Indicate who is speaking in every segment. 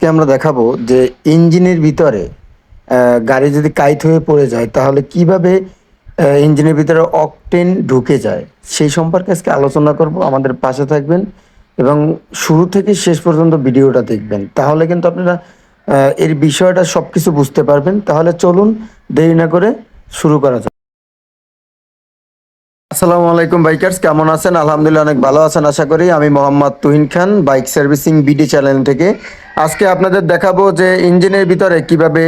Speaker 1: আজকে আমরা দেখাবো যে ইঞ্জিনের ভিতরে গাড়ি যদি কাইট হয়ে পড়ে যায়, তাহলে কীভাবে ইঞ্জিনের ভিতরে অকটেন ঢুকে যায়, সেই সম্পর্কে আজকে আলোচনা করব। আমাদের পাশে থাকবেন এবং শুরু থেকে শেষ পর্যন্ত ভিডিওটা দেখবেন। তাহলে কিন্তু আপনারা এর বিষয়টা সব কিছু বুঝতে পারবেন। তাহলে চলুন দেরি না করে শুরু করা যাক। আসসালামু আলাইকুম বাইকার্স, কেমন আছেন? আলহামদুলিল্লাহ, অনেক ভালো আছেন, আশা করি। আমি Mohammad Tuhin Khan, bike servicing BD channel থেকে আজকে আপনাদের দেখাবো যে ইঞ্জিনের ভিতরে কীভাবে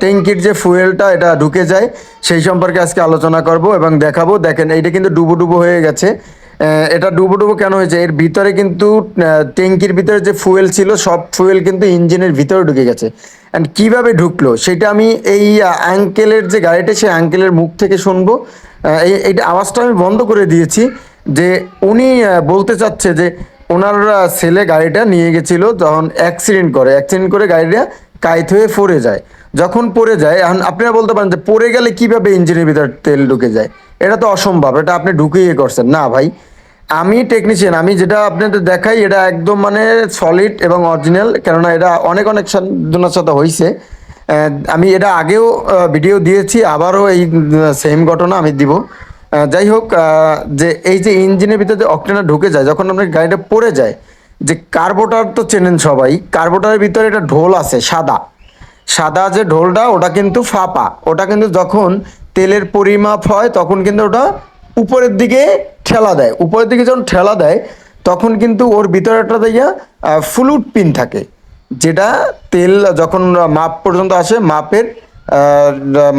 Speaker 1: ট্যাঙ্কির যে ফুয়েলটা, এটা ঢুকে যায়, সেই সম্পর্কে আজকে আলোচনা করব এবং দেখাবো। দেখেন, এইটা কিন্তু ডুবো ডুবো হয়ে গেছে। এটা ডুবো ডুবো কেন হয়েছে? এর ভিতরে কিন্তু ট্যাঙ্কির ভিতরে যে ফুয়েল ছিল, সব ফুয়েল কিন্তু ইঞ্জিনের ভিতরে ঢুকে গেছে। অ্যান্ড কীভাবে ঢুকলো? সেটা আমি এই আঙ্কেলের যে গাড়িটা, সেই আঙ্কেলের মুখ থেকে শুনব। এই আওয়াজটা আমি বন্ধ করে দিয়েছি যে উনি বলতে চাচ্ছে যে ওনার ছেলে গাড়িটা নিয়ে গেছিল তখন অ্যাক্সিডেন্ট করে। অ্যাক্সিডেন্ট করে গাড়িটা কাইত হয়ে পড়ে যায়। যখন পড়ে যায়, এখন আপনারা বলতে পারেন যে পড়ে গেলে কীভাবে ইঞ্জিনের ভিতর তেল ঢুকে যায়? এটা তো অসম্ভব, এটা আপনি ঢুকিয়ে করছেন। না ভাই, আমি টেকনিশিয়ান আমি যেটা আপনাদের দেখাই, এটা একদম মানে সলিড এবং অরিজিনাল কেননা এটা অনেক অনেক জনের সাথে হয়েছে আমি এটা আগেও ভিডিও দিয়েছি, আবারও এই সেম ঘটনা আমি দিব। যাই হোক যে এই যে ইঞ্জিনের ভিতরে যে অকটেনটা ঢুকে যায়, যখন আপনার গাড়িটা পড়ে যায়, যে কার্বোটার তো চেনেন সবাই কার্বোটারের ভিতরে একটা ঢোল আছে, সাদা। সাদা যে ঢোলটা, ওটা কিন্তু ফাঁপা। ওটা কিন্তু যখন তেলের পরিমাপ হয়, তখন কিন্তু ওটা উপরের দিকে ঠেলা দেয়। উপরের দিকে যখন ঠেলা দেয়, তখন কিন্তু ওর ভিতরে একটা দিয়া ফ্লুট পিন থাকে, যেটা তেল যখন মাপ পর্যন্ত আসে, মাপের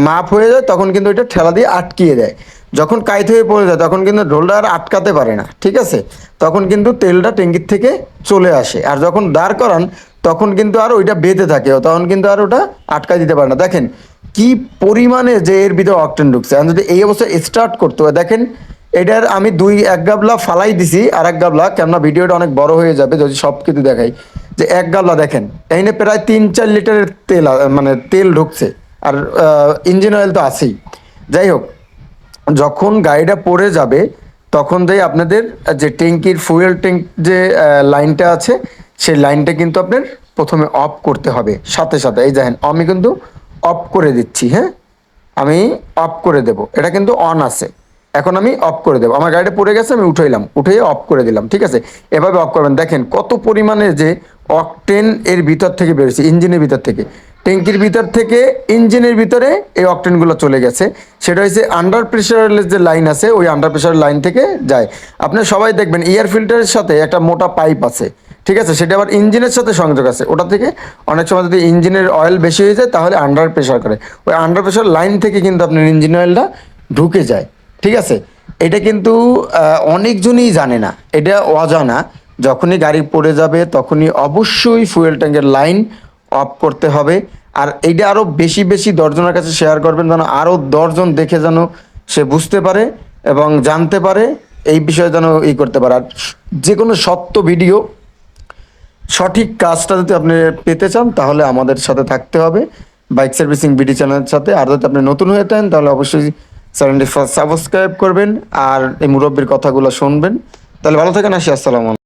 Speaker 1: মাপ হয়ে যায়, তখন কিন্তু ওইটা ঠেলা দিয়ে আটকিয়ে দেয়। যখন কাইত হয়ে পড়ে যায়, তখন কিন্তু ঢোলটা আর আটকাতে পারে না, ঠিক আছে? তখন কিন্তু তেলটা ট্যাঙ্কির থেকে চলে আসে। আর যখন দাঁড় করান, তখন কিন্তু আর ওইটা বেঁধে থাকে, তখন কিন্তু আর ওটা আটকায় দিতে পারে না। দেখেন, কি পরিমাণে যে এর ভিতরে অকটেন ঢুকছে। আমি যদি এই অবস্থায় স্টার্ট করতে হয়, দেখেন, এটার আমি দুই, এক গাবলা ফালাই দিছি, আর এক গাবলা, কেননা ভিডিওটা অনেক বড় হয়ে যাবে, যদি সব কিছু দেখাই, যে এক গাবলা দেখেন এইনে প্রায় তিন, চার লিটারের তেল মানে তেল ঢুকছে। আর ইঞ্জিন অয়েল তো আছেই। যাই হোক যখন গাড়িটা পড়ে যাবে, তখন দিয়ে আপনাদের যে ট্যাঙ্কির ফুয়েল ট্যাঙ্ক যে লাইনটা আছে, সেই লাইনটা কিন্তু আপনার প্রথমে অফ করতে হবে। সাথে সাথে, এই দেখেন, আমি কিন্তু অফ করে দিচ্ছি হ্যাঁ? আমি অফ করে দেব। এটা কিন্তু অন আছে। এখন আমি অফ করে দেবো। আমার গাড়িটা পড়ে গেছে, আমি উঠাইলাম। উঠে অফ করে দিলাম, ঠিক আছে? এভাবে অফ করবেন। দেখেন, কত পরিমাণে যে অকটেন এর ভিতর থেকে বেরোচ্ছে, ইঞ্জিনের ভিতর থেকে। ট্যাঙ্কির ভিতর থেকে ইঞ্জিনের ভিতরে এই অকটেনগুলো চলে গেছে। সেটা হচ্ছে আন্ডার প্রেশারের যে লাইন আছে, ওই আন্ডার প্রেশার লাইন থেকে যায়। আপনি সবাই দেখবেন এয়ার ফিল্টারের সাথে একটা মোটা পাইপ আছে, ঠিক আছে? সেটা আবার ইঞ্জিনের সাথে সংযোগ আছে। ওটা থেকে অনেক সময় যদি ইঞ্জিনের অয়েল বেশি হয়ে যায়, তাহলে আন্ডার প্রেশার করে। ওই আন্ডার প্রেশার লাইন থেকে কিন্তু আপনার ইঞ্জিন অয়েলটা ঢুকে যায়। ঠিক আছে? এটা কিন্তু অনেকজনই জানে না। এটা অজানা। যখনই গাড়ি পড়ে যাবে, তখনই অবশ্যই ফুয়েল ট্যাঙ্কের লাইন অফ করতে হবে। আর এইটা আরও বেশি বেশি দশজনের কাছে শেয়ার করবেন যেন আরও দশজন দেখে যেন সে বুঝতে পারে এবং জানতে পারে, এই বিষয়ে যেন ই করতে পারে। আর যে কোনো সত্য ভিডিও সঠিক কাজটা যদি আপনি পেতে চান, তাহলে আমাদের সাথে থাকতে হবে। বাইক সার্ভিসিং বিডি চ্যানেলের সাথে। আর যদি আপনি নতুন হয়ে থাকেন, তাহলে অবশ্যই চ্যানেলটি সাবস্ক্রাইব করবেন আর এই মুরব্বীর কথাগুলো শুনবেন। তাহলে ভালো থাকেন আসি আসসালাম